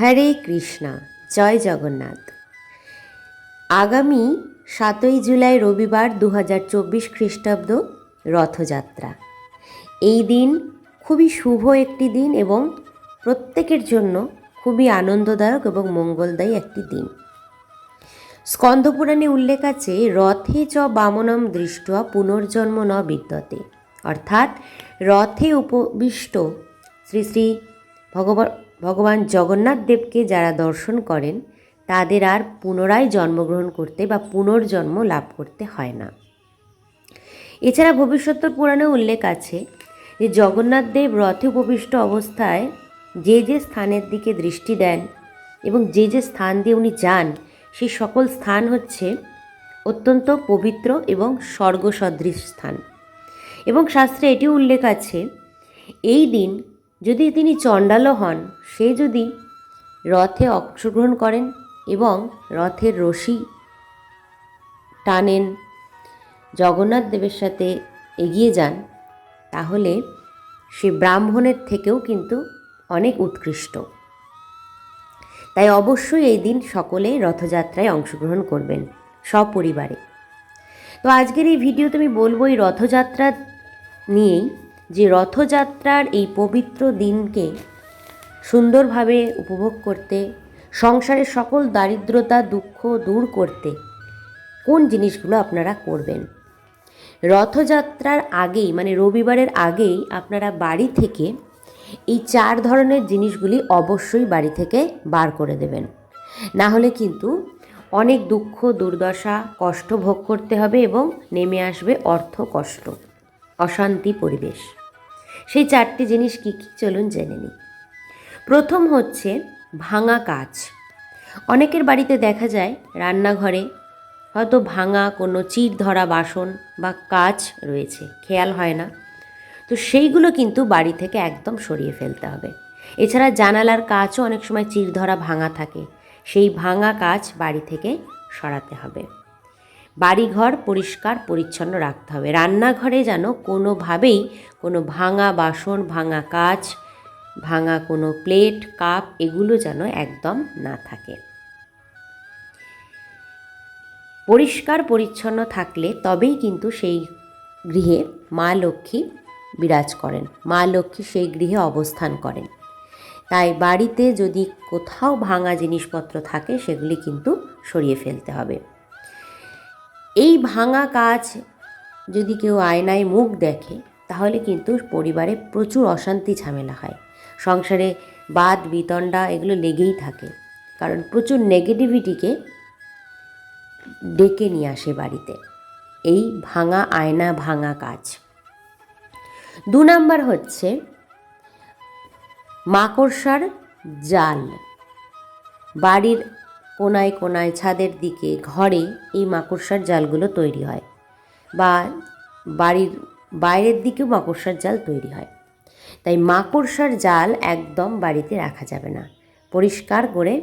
হরে কৃষ্ণা, জয় জগন্নাথ। আগামী সাতই জুলাই রবিবার দু হাজার চব্বিশ খ্রিস্টাব্দ রথযাত্রা। এই দিন খুবই শুভ একটি দিন এবং প্রত্যেকের জন্য খুবই আনন্দদায়ক এবং মঙ্গলদায়ী একটি দিন। স্কন্দপুরাণে উল্লেখ আছে, রথে চ বামনম দৃষ্ট্যা পুনর্জন্ম ন বিদ্যতে। অর্থাৎ রথে উপবিষ্ট শ্রী শ্রী ভগবান ভগবান জগন্নাথ দেবকে যারা দর্শন করেন, তাদের আর পুনরায় জন্মগ্রহণ করতে বা পুনর্জন্ম লাভ করতে হয় না। এছাড়া ভবিষ্যত্তর পুরাণে উল্লেখ আছে যে জগন্নাথ দেব রথে উপবিষ্ট অবস্থায় যে যে স্থানের দিকে দৃষ্টি দেন এবং যে যে স্থান দিয়ে উনি যান, সেই সকল স্থান হচ্ছে অত্যন্ত পবিত্র এবং স্বর্গসদৃশ স্থান। এবং শাস্ত্রে এটিও উল্লেখ আছে, এই দিন যদি তিনি চণ্ডালও হন, সে যদি রথে অংশগ্রহণ করেন এবং রথের রশি টানেন, জগন্নাথ দেবের সাথে এগিয়ে যান, তাহলে সে ব্রাহ্মণের থেকেও কিন্তু অনেক উৎকৃষ্ট। তাই অবশ্যই এই দিন সকলে রথযাত্রায় অংশগ্রহণ করবেন, সপরিবারে। তো আজকের এই ভিডিওতে আমি বলব, এই রথযাত্রা নিয়েই যে রথযাত্রার এই পবিত্র দিনকে সুন্দরভাবে উপভোগ করতে, সংসারের সকল দারিদ্রতা, দুঃখ দূর করতে কোন জিনিসগুলো আপনারা করবেন? রথযাত্রার আগেই মানে রবিবারের আগেই আপনারা বাড়ি থেকে এই চার ধরনের জিনিসগুলি অবশ্যই বাড়ি থেকে বার করে দেবেন। না হলে কিন্তু অনেক দুঃখ, দুর্দশা কষ্ট ভোগ করতে হবে এবং নেমে আসবে অর্থ কষ্ট। অশান্তি পরিবেশ। সেই চারটি জিনিস কী কী? চলুন জেনে নিই। প্রথম হচ্ছে ভাঙা কাজ। অনেকের বাড়িতে দেখা যায় রান্নাঘরে হয়তো ভাঙা কোনো চির ধরা বাসন বা কাচ রয়েছে, খেয়াল হয় না। তো সেইগুলো কিন্তু বাড়ি থেকে একদম সরিয়ে ফেলতে হবে। এছাড়া জানালার কাচও অনেক সময় চির ধরা ভাঙা থাকে। সেই ভাঙা কাচ বাড়ি থেকে সরাতে হবে। বাড়িঘর পরিষ্কার পরিচ্ছন্ন রাখতে হবে। রান্নাঘরে যেন কোনোভাবেই কোনো ভাঙা বাসন, ভাঙা কাচ, ভাঙা কোনো প্লেট, কাপ এগুলো যেন একদম না থাকে। পরিষ্কার পরিচ্ছন্ন থাকলে তবেই কিন্তু সেই গৃহে মা লক্ষ্মী বিরাজ করেন। মা লক্ষ্মী সেই গৃহে অবস্থান করেন। তাই বাড়িতে যদি কোথাও ভাঙা জিনিসপত্র থাকে সেগুলি কিন্তু সরিয়ে ফেলতে হবে। এই ভাঙা কাজ যদি কেউ আয়নায় মুখ দেখে, তাহলে কিন্তু পরিবারে প্রচুর অশান্তি ঝামেলা হয়। সংসারে বাদ, বিতণ্ডা এগুলো লেগেই থাকে। কারণ প্রচুর নেগেটিভিটিকে ডেকে নিয়ে আসে বাড়িতে। এই ভাঙা আয়না, ভাঙা কাজ। দু নাম্বার হচ্ছে মাকড়সার জাল। বাড়ির কোনায় কোনায় ছাদের দিকে, ঘরে এই মাকড়সার জালগুলো তৈরি হয় বা বাড়ির বাইরের দিকেও মাকড়সার জাল তৈরি হয়। তাই মাকড়সার জাল একদম বাড়িতে রাখা যাবে না। পরিষ্কার করে,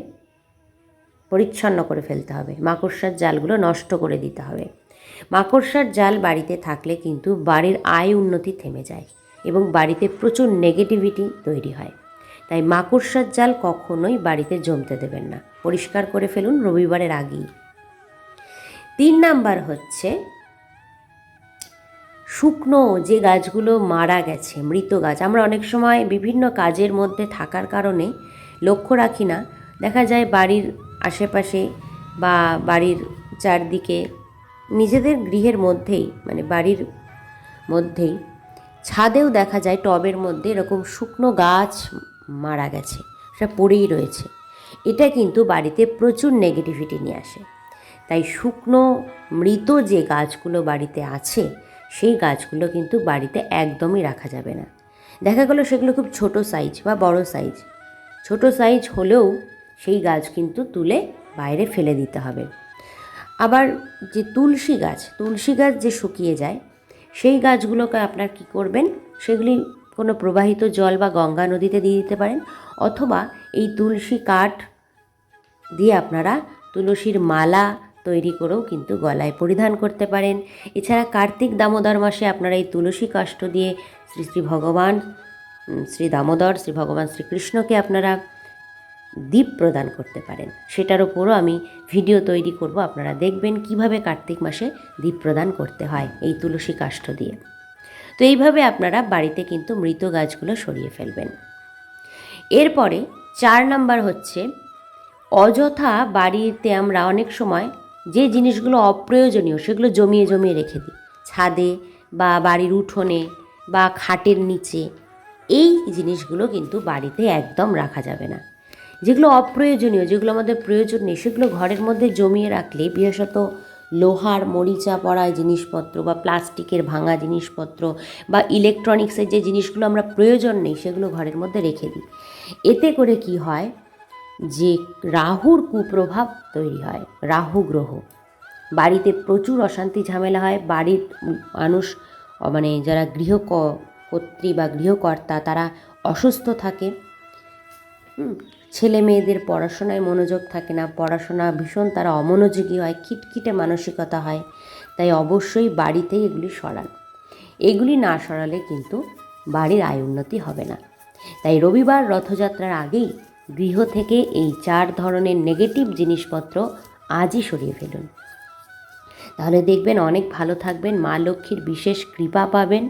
পরিচ্ছন্ন করে ফেলতে হবে। মাকড়সার জালগুলো নষ্ট করে দিতে হবে। মাকড়সার জাল বাড়িতে থাকলে কিন্তু বাড়ির আয় উন্নতি থেমে যায় এবং বাড়িতে প্রচুর নেগেটিভিটি তৈরি হয়। তাই মাকড়সার জাল কখনোই বাড়িতে জমতে দেবেন না। পরিষ্কার করে ফেলুন রবিবারের আগেই। তিন নাম্বার হচ্ছে, শুকনো যে গাছগুলো মারা গেছে, মৃত গাছ, আমরা অনেক সময় বিভিন্ন কাজের মধ্যে থাকার কারণে লক্ষ্য রাখি না। দেখা যায় বাড়ির আশেপাশে বা বাড়ির চারদিকে নিজেদের গৃহের মধ্যেই মানে বাড়ির মধ্যেই, ছাদেও দেখা যায় টবের মধ্যে এরকম শুকনো গাছ মারা গেছে, সেটা পড়েই রয়েছে। এটা কিন্তু বাড়িতে প্রচুর নেগেটিভিটি নিয়ে আসে। তাই শুকনো, মৃত যে গাছগুলো বাড়িতে আছে, সেই গাছগুলো কিন্তু বাড়িতে একদমই রাখা যাবে না। দেখা গেলো সেগুলো খুব ছোট সাইজ বা বড় সাইজ ছোট সাইজ হলেও সেই গাছ কিন্তু তুলে বাইরে ফেলে দিতে হবে। আবার যে তুলসী গাছ তুলসী গাছ যে শুকিয়ে যায়, সেই গাছগুলোকে আপনার কি করবেন? সেগুলি কোনো প্রবাহিত জল বা গঙ্গা নদীতে দিয়ে দিতে পারেন, অথবা এই তুলসী কাঠ দিয়ে আপনারা তুলসীর মালা তৈরি করেও কিন্তু গলায় পরিধান করতে পারেন। এছাড়া কার্তিক দামোদর মাসে আপনারা এই তুলসী কাষ্ঠ দিয়ে শ্রী শ্রী ভগবান শ্রী দামোদর, শ্রী ভগবান শ্রীকৃষ্ণকে আপনারা দ্বীপ প্রদান করতে পারেন। সেটার ওপরও আমি ভিডিও তৈরি করব, আপনারা দেখবেন কীভাবে কার্তিক মাসে দ্বীপ প্রদান করতে হয় এই তুলসী কাষ্ঠ দিয়ে। তো এইভাবে আপনারা বাড়িতে কিন্তু মৃত গাছগুলো সরিয়ে ফেলবেন। এরপরে চার নাম্বার হচ্ছে, অযথা বাড়িতে আমরা অনেক সময় যে জিনিসগুলো অপ্রয়োজনীয় সেগুলো জমিয়ে জমিয়ে রেখে দিই। ছাদে বা বাড়ির উঠোনে বা খাটের নিচে। এই জিনিসগুলো কিন্তু বাড়িতে একদম রাখা যাবে না। যেগুলো অপ্রয়োজনীয়, যেগুলো আমাদের প্রয়োজন নেই, সেগুলো ঘরের মধ্যে জমিয়ে রাখলে বিশেষত লোহার মরিচা পড়া জিনিসপত্র বা প্লাস্টিকের ভাঙা জিনিসপত্র বা ইলেকট্রনিক্সের যে জিনিসগুলো আমরা প্রয়োজন নেই, সেগুলো ঘরের মধ্যে রেখে দিই। এতে করে কি হয়? যে রাহুর কুপ্রভাব তৈরি হয়, রাহু গ্রহ। বাড়িতে প্রচুর অশান্তি ঝামেলা হয়, বাড়ির মানুষ মানে যারা গৃহ কর্ত্রী বা গৃহকর্তা, তারা অসুস্থ থাকে। ছেলে মেয়েদের পড়াশোনায় মনোযোগ থাকে না, পড়াশোনা ভীষণ তারা অমনোযোগী হয়, খিটখিটে মানসিকতা হয়, তাই অবশ্যই বাড়িতেই এগুলি সরান। এগুলি না সরালে কিন্তু বাড়ির আয় উন্নতি হবে না। তাই রবিবার রথযাত্রার আগেই গৃহ থেকে এই চার ধরনের নেগেটিভ জিনিসপত্র আজই সরিয়ে ফেলুন। তাহলে দেখবেন অনেক ভালো থাকবেন, মা লক্ষ্মীর বিশেষ কৃপা পাবেন,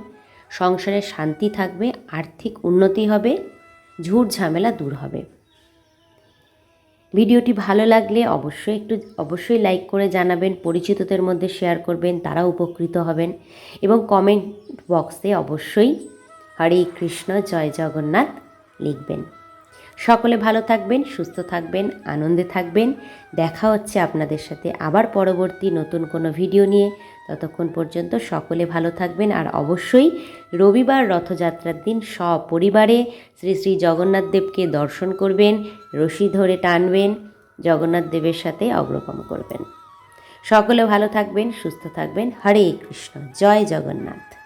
সংসারে শান্তি থাকবে, আর্থিক উন্নতি হবে, ঝুট ঝামেলা দূর হবে। ভিডিওটি ভালো লাগলে অবশ্যই একটু, অবশ্যই লাইক করে জানাবেন, পরিচিতদের মধ্যে শেয়ার করবেন, তারা উপকৃত হবেন এবং কমেন্ট বক্সে অবশ্যই হরে কৃষ্ণ, জয় জগন্নাথ লিখবেন। সকলে ভালো থাকবেন, সুস্থ থাকবেন, আনন্দে থাকবেন। দেখা হচ্ছে আপনাদের সাথে আবার পরবর্তী নতুন কোনো ভিডিও নিয়ে। ততক্ষণ পর্যন্ত সকলে ভালো থাকবেন আর অবশ্যই রবিবার রথযাত্রার দিন সপরিবারে শ্রী শ্রী জগন্নাথ দেবকে দর্শন করবেন, রশি ধরে টানবেন, জগন্নাথ দেবের সাথে অগ্রগম করবেন। সকলে ভালো থাকবেন, সুস্থ থাকবেন। হরে কৃষ্ণ, জয় জগন্নাথ।